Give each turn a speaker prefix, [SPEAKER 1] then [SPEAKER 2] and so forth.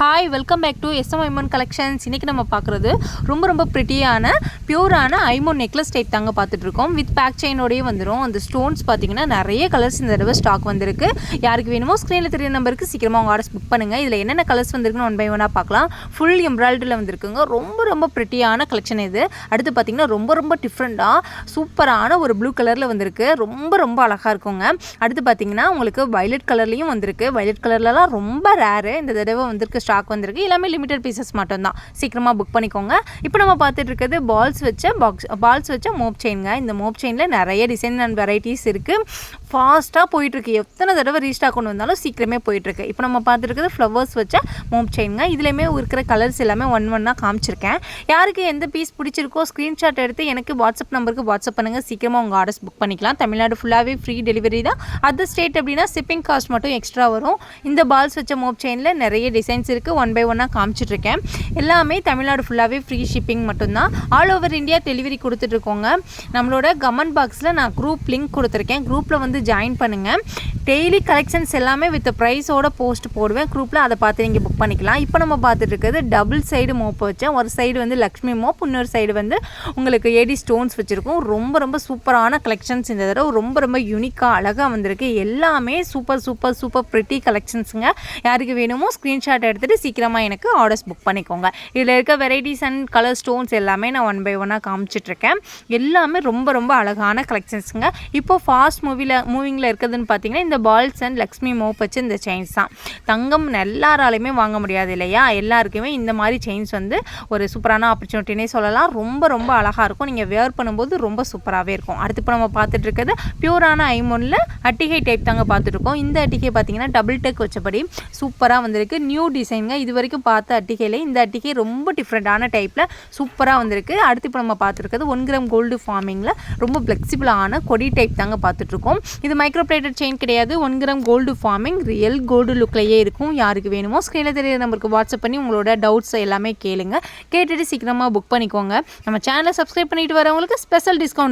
[SPEAKER 1] Hi welcome back to SM ஐமோன் collections இன்றைக்கி நம்ம பார்க்குறது ரொம்ப ரொம்ப ப்ரிட்டியான பியூரான ஐமோன் நெக்லஸ் டைப் தாங்க பார்த்துட்ருக்கோம் வித் பேக் செயினோடயே வந்துடும் அந்த ஸ்டோன்ஸ் பார்த்தீங்கன்னா நிறைய கலர்ஸ் இந்த தடவை ஸ்டாக் வந்திருக்கு. யாருக்கு வேணுமோ ஸ்க்ரீனில் தெரிய நம்பருக்கு சீக்கிரமாக உங்கள் ஆர்டர்ஸ் புக் பண்ணுங்கள் இதில் என்னென்ன கலர்ஸ் வந்திருக்குன்னு ஒன் பை ஒன்னாக பார்க்கலாம். ஃபுல் எம்ப்ராய்டரியில் வந்திருக்குங்க. ரொம்ப ரொம்ப ப்ரிட்டியான கலெக்ஷன் இது. அடுத்து பார்த்தீங்கன்னா ரொம்ப ரொம்ப டிஃப்ரெண்ட்டாக சூப்பரான ஒரு ப்ளூ கலரில் வந்திருக்கு. ரொம்ப ரொம்ப அழகாக இருக்குங்க. அடுத்து பார்த்தீங்கன்னா உங்களுக்கு வயலட் கலர்லேயும் வந்திருக்கு. வயலட் கலர்லலாம் ரொம்ப ரேரு இந்த தடவை வந்திருக்கு ஸ்டாக் வந்திருக்கு. எல்லாமே லிமிடெட் பீசஸ் மட்டும்தான். சீக்கிரமாக புக் பண்ணிக்கோங்க. இப்போ நம்ம பார்த்துட்டு இருக்கிறது பால்ஸ் வச்ச பாக்ஸ் பால்ஸ் வச்ச மோப் செயின்ங்க இந்த மோப் செயினில் நிறைய டிசைன் அண்ட் வெரைட்டிஸ் இருக்குது ஃபாஸ்ட்டாக போயிட்டுருக்கு. எத்தனை தடவை ரீஸ்டாக் கொண்டு வந்தாலும் சீக்கிரமே போயிட்டுருக்கு. இப்போ நம்ம பார்த்துருக்கிறது ஃப்ளவர்ஸ் வச்ச மோப் செயின்ங்க இதுலேயுமே இருக்கிற கலர்ஸ் எல்லாமே ஒன் ஒன்னாக காமிச்சிருக்கேன். யாருக்கு எந்த பீஸ் பிடிச்சிருக்கோ ஸ்க்ரீன்ஷாட் எடுத்து எனக்கு வாட்ஸ்அப் நம்பருக்கு வாட்ஸ்அப் பண்ணுங்கள் சீக்கிரமாக உங்கள் ஆர்டர்ஸ் புக் பண்ணிக்கலாம். தமிழ்நாடு ஃபுல்லாகவே ஃப்ரீ டெலிவரி தான். அதர் ஸ்டேட் அப்படின்னா ஷிப்பிங் காஸ்ட் மட்டும் எக்ஸ்ட்ரா வரும். இந்த பால்ஸ் வச்ச மோப் செயினில் நிறைய டிசைன்ஸ் இருக்குது ஒன் பை ஒன்னாக காமிச்சிட்ருக்கேன். எல்லாமே தமிழ்நாடு ஃபுல்லாகவே ஃப்ரீ ஷிப்பிங் மட்டும்தான். ஆல் ஓவர் இந்தியா டெலிவரி கொடுத்துட்ருக்கோங்க. நம்மளோட கமெண்ட் பாக்ஸில் நான் குரூப் லிங்க் கொடுத்துருக்கேன். குரூப்பில் வந்து ஜாயின் பண்ணுங்கள் டெய்லி கலெக்ஷன்ஸ் எல்லாமே வித் ப்ரைஸோட போஸ்ட் போடுவேன். குரூப்பில் அதை பார்த்து நீங்கள் புக் பண்ணிக்கலாம். இப்போ நம்ம பார்த்துட்டு இருக்கிறது டபுள் சைடு மோப் வச்சேன். ஒரு சைடு வந்து லக்ஷ்மி மோப் இன்னொரு சைடு வந்து உங்களுக்கு ஏடி ஸ்டோன்ஸ் வச்சுருக்கோம். ரொம்ப ரொம்ப சூப்பரான கலெக்ஷன்ஸ் இந்த தடவை. ரொம்ப ரொம்ப யூனிக்காக அழகாக வந்திருக்கு. எல்லாமே சூப்பர் சூப்பர் சூப்பர் ப்ரிட்டி கலெக்ஷன்ஸுங்க யாருக்கு வேணுமோ ஸ்க்ரீன்ஷாட் எடுத்து எடுத்துகிட்டு சீக்கிரமாக எனக்கு ஆர்டர்ஸ் புக் பண்ணிக்கோங்க. இதில் இருக்க வெரைட்டிஸ் அண்ட் கலர் ஸ்டோன்ஸ் எல்லாமே நான் ஒன் பை ஒன்னாக காமிச்சிட்ருக்கேன். எல்லாமே ரொம்ப ரொம்ப அழகான கலெக்ஷன்ஸுங்க இப்போ ஃபாஸ்ட் மூவியில் மூவிங்கில் இருக்குதுன்னு பார்த்தீங்கன்னா இந்த பால்ஸ் அண்ட் லக்ஷ்மி மோப் வச்சு இந்த செயின்ஸ் தான். தங்கம் எல்லாராலையுமே வாங்க முடியாது இல்லையா? எல்லாருக்குமே இந்த மாதிரி செயின்ஸ் வந்து ஒரு சூப்பரான ஆப்பர்ச்சுனிட்டினே சொல்லலாம். ரொம்ப ரொம்ப அழகாக இருக்கும். நீங்கள் வேர் பண்ணும்போது ரொம்ப சூப்பராகவே இருக்கும். அடுத்து இப்போ நம்ம பார்த்துட்டு இருக்கிறது பியூரான ஐமோனில் அட்டிகை டைப் தாங்க பார்த்துட்ருக்கோம் இந்த அட்டிகை பார்த்தீங்கன்னா டபுள் டெக் வச்சபடி சூப்பராக வந்திருக்கு. நியூ டிசைனுங்க. இது வரைக்கும் பார்த்த அட்டிகையில் இந்த அட்டிகை ரொம்ப டிஃப்ரெண்ட்டான டைப்பில் சூப்பராக வந்திருக்கு. அடுத்து இப்போ நம்ம பார்த்துருக்கிறது ஒன் கிராம் கோல்டு ஃபார்மிங்கில் ரொம்ப ஃப்ளெக்சிபிளான கொடி டைப் தாங்க பார்த்துட்ருக்கோம். இது மைக்ரோப்ளேட்டட் செயின் கிடையாது. One gram gold forming real gold லுக்லேயே இருக்கும். யாருக்கு வேணுமோ ஸ்க்ரீனில் தெரிய நம்பருக்கு வாட்ஸ்அப் பண்ணி உங்களோட டவுட்ஸ் எல்லாமே கேளுங்க. கேட்டுட்டு சீக்கிரமாக புக் பண்ணிக்கோங்க. நம்ம சேனலை சப்ஸ்கிரைப் பண்ணிட்டு வரவங்களுக்கு ஸ்பெஷல் டிஸ்கவுண்ட்